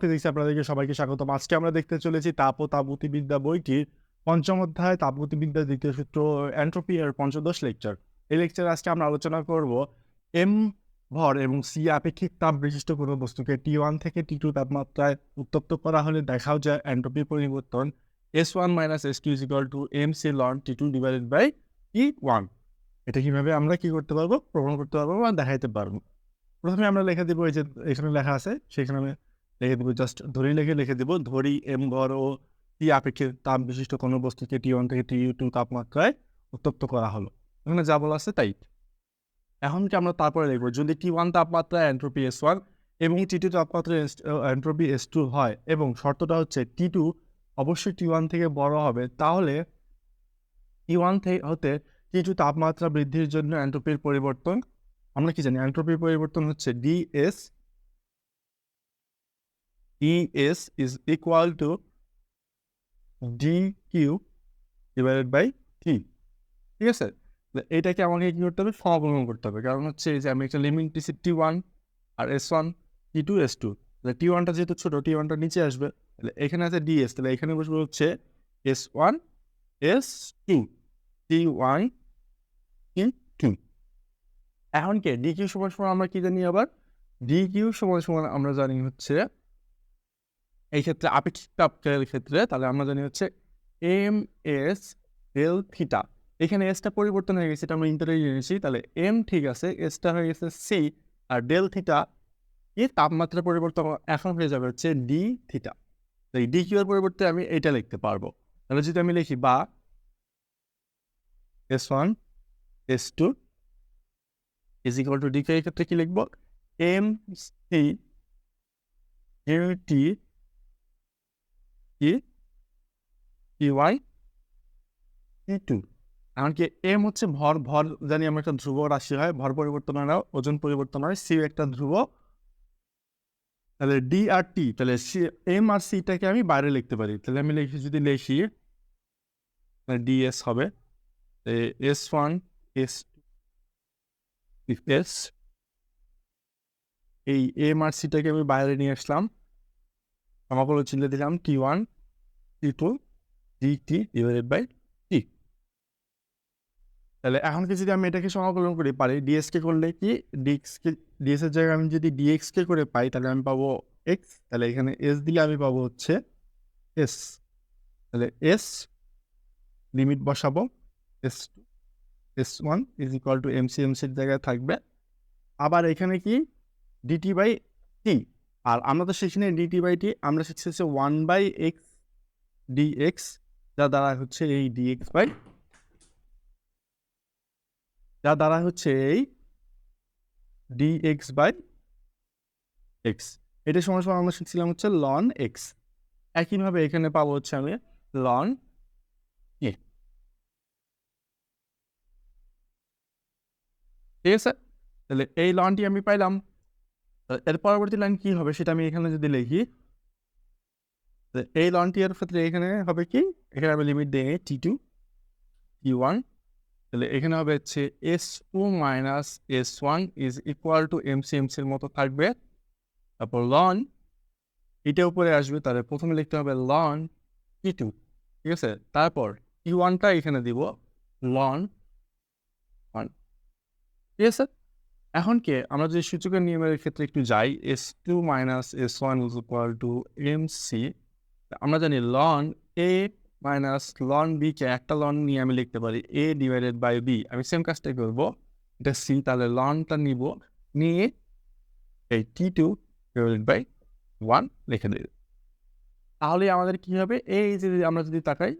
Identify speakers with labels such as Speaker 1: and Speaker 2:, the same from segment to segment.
Speaker 1: Physics আপনাদেরকে সবাইকে স্বাগতম। আজকে আমরা দেখতে চলেছি তাপ ও তাপগতিবিদ্যা বইটির পঞ্চম অধ্যায় তাপগতিবিদ্যার দ্বিতীয় সূত্র এন্ট্রপি এর পঞ্চদশ লেকচার এই লেকচার আজকে আমরা আলোচনা করব এম ভর এবং সি আপেক্ষিক তাপ বিশিষ্ট কোনো বস্তুকে টি ওয়ান থেকে টি টু তাপমাত্রায় উত্তপ্ত করা হলে দেখাও যায় এন্ট্রপির পরিবর্তন। S one minus S two is equal to M C loan T two divided by T one এটা কীভাবে আমরা কি করতে পারব, প্রমাণ করতে পারব বা দেখাইতে পারব? প্রথমে আমরা লেখা দিব এই যে এখানে লেখা আছে, সেখানে লিখে দেবো জাস্ট ধরি লিখে লিখে দেবো, ধরি এম ঘর ও টি আপেক্ষিক তাপ বিশিষ্ট কোনো বস্তুকে টি ওয়ান থেকে টি টু তাপমাত্রায় উত্তপ্ত করা হলো। এখানে যা বলা আছে তাই। এখন কি আমরা তারপরে দেখব, যদি টি ওয়ান তাপমাত্রায় এন্ট্রপি এস ওয়ান এবং টি টু তাপমাত্রায় এন্ট্রপি এস টু হয় এবং শর্তটা হচ্ছে টি টু অবশ্যই টি ওয়ান থেকে বড় হবে, তাহলে টি ওয়ান থেকে হতে টি টু তাপমাত্রা বৃদ্ধির জন্য এন্ট্রপির পরিবর্তন, আমরা কি জানি? এন্ট্রপির পরিবর্তন হচ্ছে D S ES is equal to dq divided by t. ঠিক আছে? এটাকে আমাকে কি করতে হবে? সমাকলন করতে হবে। কারণ হচ্ছে যে আমি একটা লিমিট টি ওয়ান আর S one T two S two তাহলে টি ওয়ানটা যেহেতু ছোটো টি ওয়ানটা নিচে আসবে। তাহলে এখানে আছে ডিএস তাহলে এখানে বসবে হচ্ছে S one S two T one T two এখন কে? ডি কিউ সমান সমান আমরা কি জানি আবার? ডি কিউ সমান সমান আমরা জানি হচ্ছে এই ক্ষেত্রে আপেক্ষিক তাপের ক্ষেত্রে তাহলে আমরা জানি হচ্ছে এম এস ডেল থিটা এখানে এসটা পরিবর্তন হয়ে গেছে, এটা আমরা ইন্টারে জেনেছি তাহলে এম ঠিক আছে এসটা হয়ে গেছে সি আর ডেল থিটা এই তাপমাত্রা পরিবর্তন এখন হয়ে যাবে হচ্ছে ডি থিটা তো এই ডি কিউ এর পরিবর্তে আমি এটা লিখতে পারব। তাহলে যদি আমি লিখি বা S one S two is equal to D এর ক্ষেত্রে কি লিখব? এম সি ইউ টি কি টি ওয়াই টি টু এমনকি এম হচ্ছে ভর ভর জানি আমরা একটা ধ্রুব রাশি হয়, ভর পরিবর্তন হয় ওজন পরিবর্তন হয় সি একটা ধ্রুব। তাহলে ডি আর টি তাহলে সি এম আর সিটাকে আমি বাইরে লিখতে পারি। তাহলে আমি লিখি যদি লিখি ডিএস হবে। এস ওয়ান এস এস এই এম আর সিটাকে আমি বাইরে নিয়ে আসলাম। সমাকলন চিহ্ন দিলাম T one T two D T divided by T তাহলে এখন কি যদি আমি এটাকে সমাকলন করে, পারি ডিএসকে করলে কি? ডিএক্সকে ডিএস এর জায়গায় আমি যদি ডিএক্সকে করে পাই, তাহলে আমি পাবো এক্স তাহলে এখানে এস দিলে আমি পাবো হচ্ছে এস তাহলে এস লিমিট বসাবো S two S one is equal to MC এমসির জায়গায় থাকবে। আবার এখানে কি? ডিটি বাই টি আর আমরা তো সেখানে ডিটি বাই টি আমরা শিখছি হচ্ছে ওয়ান বাই এক্স ডিএক্স যা দ্বারা হচ্ছে এই ডিএক্স বাই যা দ্বারা হচ্ছে এই ডিএক্স বাই এক্স এটা সময় সময় আমরা শিখছিলাম হচ্ছে লন এক্স একইভাবে এখানে পাবো হচ্ছে আমি লন এ ঠিক আছে? তাহলে এই লনটি আমি পাইলাম। এর পরবর্তী লাইন কি হবে সেটা আমি এখানে যদি লিখি। এই লনটি এর ক্ষেত্রে এখানে হবে কি? এখানে আমি লিমিট দিয়ে টি টু টি ওয়ান তাহলে এখানে হবে হচ্ছে S two minus S one is equal to M C M সির মতো থাকবে। তারপর লন এটা উপরে আসবে, তাহলে প্রথমে লিখতে হবে লন টি টু ঠিক আছে? তারপর টি ওয়ানটা এখানে দিব লন ওয়ান ঠিক আছে? এখন কে, আমরা যদি সূচকের নিয়মের ক্ষেত্রে একটু যাই S two minus S one is equal to M C আমরা জানি ln A minus ln B কে একটা লন নিয়ে আমি লিখতে পারি এ ডিভাইডেড বাই বি আমি সেম কাজটাই করব। এটা সি তাহলে লনটা নিব। নিয়ে এই T two divided by one লিখে দেব তাহলে আমাদের কি হবে? এই যে আমরা যদি তাকাই,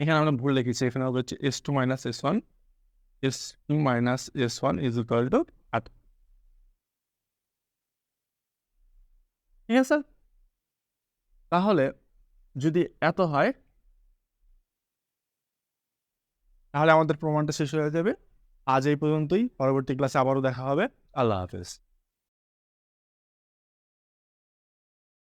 Speaker 1: এখানে আমরা ভুল লিখেছি। এখানে হচ্ছে S two minus S one S two minus S one is equal to আট। ঠিক আছে? তাহলে যদি এত হয়, তাহলে আমাদের প্রমাণটা শেষ হয়ে যাবে। আজ এই পর্যন্তই। পরবর্তী ক্লাসে আবারও দেখা হবে। আল্লাহ হাফেজ।